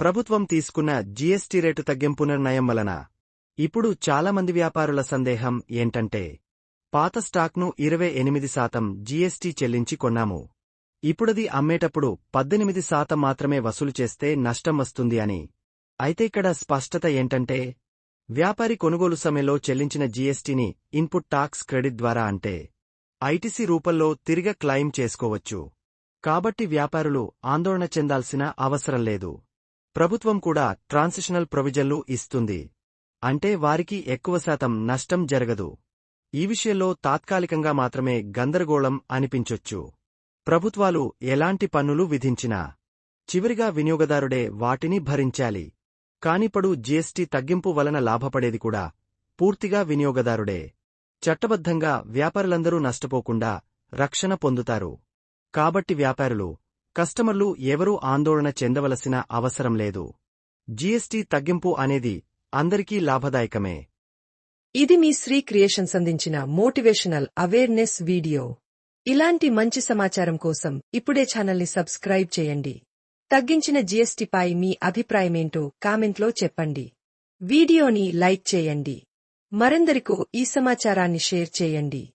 ప్రభుత్వం తీసుకున్న GST rate తగ్గింపు నిర్ణయం వలన ఇప్పుడు చాలామంది వ్యాపారుల సందేహం ఏంటంటే పాత స్టాక్ను ఇరవై ఎనిమిది శాతం జీఎస్టీ చెల్లించి కొన్నాము. ఇప్పుడది అమ్మేటప్పుడు పద్దెనిమిది శాతం మాత్రమే వసూలు చేస్తే నష్టం వస్తుంది అని. అయితే ఇక్కడ స్పష్టత ఏంటంటే వ్యాపారి కొనుగోలు సమయంలో చెల్లించిన జీఎస్టీని ఇన్పుట్ టాక్స్ క్రెడిట్ ద్వారా అంటే ఐటీసీ రూపంలో తిరిగ క్లెయిమ్ చేసుకోవచ్చు. కాబట్టి వ్యాపారులు ఆందోళన చెందాల్సిన అవసరం లేదు. ప్రభుత్వం కూడా ట్రాన్సిషనల్ ప్రొవిజన్లు ఇస్తుంది. అంటే వారికి ఎక్కువ శాతం నష్టం జరగదు. ఈ విషయంలో తాత్కాలికంగా మాత్రమే గందరగోళం అనిపించొచ్చు. ప్రభుత్వాలు ఎలాంటి పన్నులు విధించినా చివరిగా వినియోగదారుడే వాటిని భరించాలి. కానిపడు జీఎస్టీ తగ్గింపు వలన లాభపడేది కూడా పూర్తిగా వినియోగదారుడే. చట్టబద్ధంగా వ్యాపారులందరూ నష్టపోకుండా రక్షణ పొందుతారు. కాబట్టి వ్యాపారులు కస్టమర్లు ఎవరూ ఆందోళన చెందవలసిన అవసరం లేదు. జీఎస్టీ తగ్గింపు అనేది అందరికీ లాభదాయకమే. ఇది మీ శ్రీ క్రియేషన్స్ అందించిన మోటివేషనల్ అవేర్నెస్ వీడియో. ఇలాంటి మంచి సమాచారం కోసం ఇప్పుడే ఛానల్ని సబ్స్క్రైబ్ చేయండి. తగ్గించిన జీఎస్టీపై మీ అభిప్రాయమేంటో కామెంట్లో చెప్పండి. వీడియోని లైక్ చేయండి. మరెందరికో ఈ సమాచారాన్ని షేర్ చేయండి.